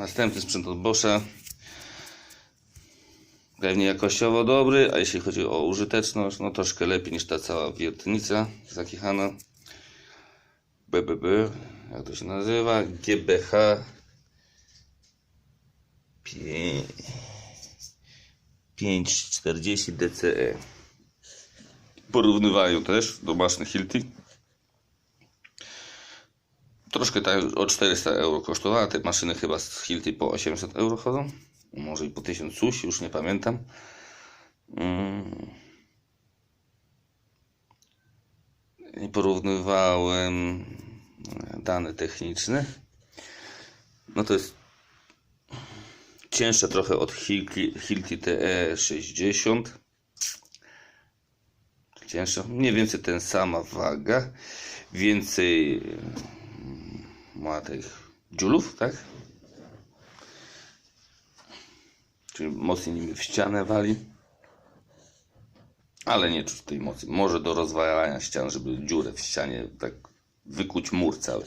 Następny sprzęt od Boscha. Pewnie jakościowo dobry, a jeśli chodzi o użyteczność, no troszkę lepiej niż ta cała wiertnica zakichana. BBB, jak to się nazywa? GBH 540 DCE. Porównywają też do maszyn Hilti. Troszkę tak o 400 euro kosztowała. Te maszyny chyba z Hilti po 800 euro chodzą. Może i po 1000 coś, już nie pamiętam. Mm. I porównywałem dane techniczne. No to jest cięższe trochę od Hilti, Hilti TE60. Cięższe, mniej więcej ten sama waga. Więcej ma tych dziulów, tak? Czyli mocniej nimi w ścianę wali. Ale nie czuć tej mocy. Może do rozwalania ścian, żeby dziurę w ścianie tak wykuć mur cały.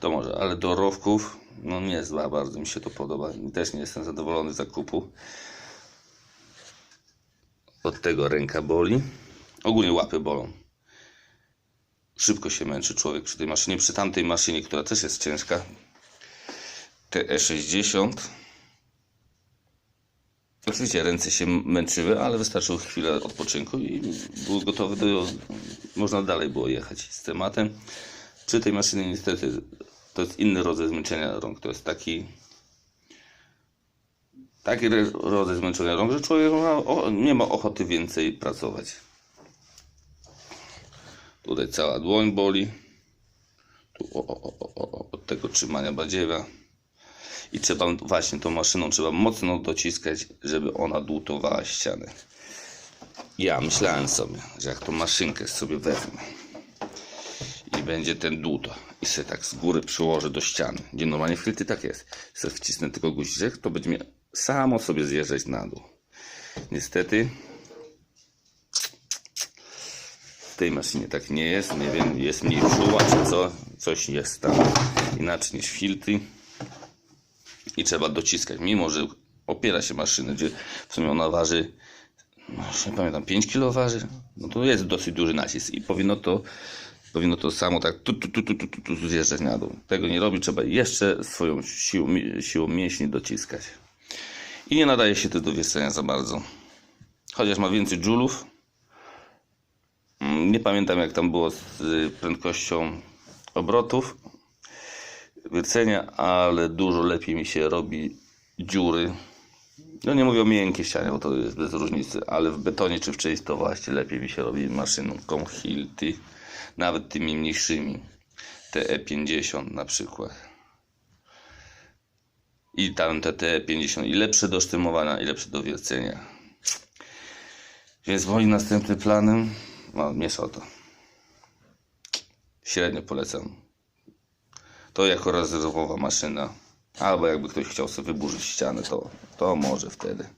To może, ale do rowków no nie zła, bardzo mi się to podoba. Też nie jestem zadowolony z zakupu. Od tego ręka boli. Ogólnie łapy bolą. Szybko się męczy człowiek przy tej maszynie. Przy tamtej maszynie, która też jest ciężka. TE60. Oczywiście ręce się męczyły, ale wystarczyło chwilę odpoczynku i był gotowy do... Można dalej było jechać z tematem. Przy tej maszynie niestety to jest inny rodzaj zmęczenia rąk. To jest taki taki rodzaj zmęczenia rąk, że człowiek ma, o, nie ma ochoty więcej pracować. Tutaj cała dłoń boli. Tu o, o, o, od tego trzymania badziewa. I trzeba właśnie tą maszyną trzeba mocno dociskać, żeby ona dłutowała ścianę. Ja myślałem sobie, że jak tą maszynkę sobie wezmę i będzie ten dłuto i sobie tak z góry przyłożę do ściany, gdzie normalnie w filtry tak jest, sobie wcisnę tylko guziczek, to będzie mnie samo sobie zjeżdżać na dół. Niestety w tej maszynie tak nie jest, nie wiem, jest mniej czuła czy co, coś jest tam inaczej niż filtry i trzeba dociskać, mimo że opiera się maszyny, gdzie w sumie ona waży, no, nie pamiętam, 5 kg waży, no to jest dosyć duży nacisk i powinno to, powinno to samo tak tu, tu, tu, tu, tu, tu, tu zjeżdżać na dół. Tego nie robi, trzeba jeszcze swoją siłą, siłą mięśni dociskać. I nie nadaje się to do wieszenia za bardzo. Chociaż ma więcej joulów. Mm, Nie pamiętam jak tam było z prędkością obrotów wiercenia, ale dużo lepiej mi się robi dziury. No nie mówię o miękkiej ścianie, bo to jest bez różnicy, ale w betonie czy w częstowości lepiej mi się robi maszynką Hilti, nawet tymi mniejszymi, TE50 na przykład. I tam te TE50 i lepsze do sztymowania, i lepsze do wiercenia. Więc moim następnym planem, no to. Średnio polecam to jako rezerwowa maszyna. Albo jakby ktoś chciał sobie wyburzyć ścianę, to, to może wtedy.